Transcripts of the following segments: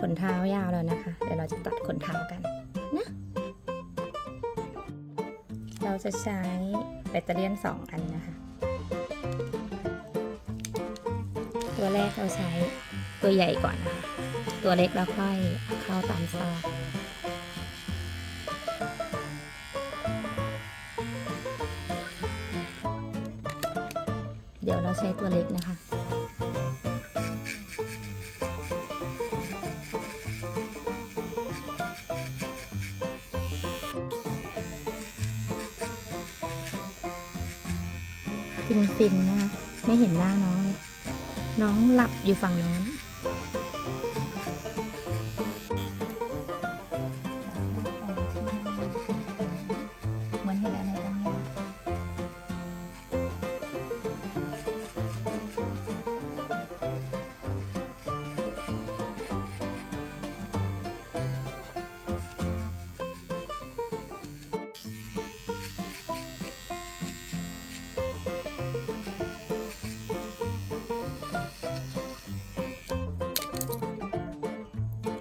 ขนเท้ายาวแล้วนะคะ เดี๋ยวเราจะตัดขนเท้ากันนะ เราจะใช้แบตเตอรี่สองอันนะคะ ตัวแรกเราใช้ตัวใหญ่ก่อนนะคะ ตัวเล็กเราค่อยเอาเข้าตามซอกเดี๋ยวเราใช้ตัวเล็กนะคะ ฟินๆนะคะไม่เห็นหน้าน้อง น้องหลับอยู่ฝั่งโน้น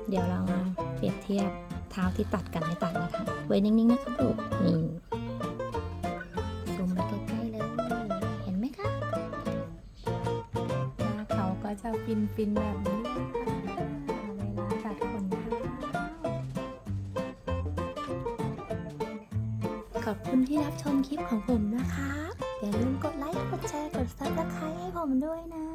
เดี๋ยวเรามาเปรียบเทียบเท้าที่ตัดกันไม่ตัดนะคะ ไว้นิ่งๆนะครับลูกนี่ซูมไปใกล้ๆเลย เห็นไหมคะหน้าเขาก็จะฟินฟินๆแบบนี้เลยค่ะเวลาตัดขนขอบคุณที่รับชมคลิปของผมนะคะ อย่าลืมกดไลค์ กดแชร์ กดซับสไครต์ให้ผมด้วยนะ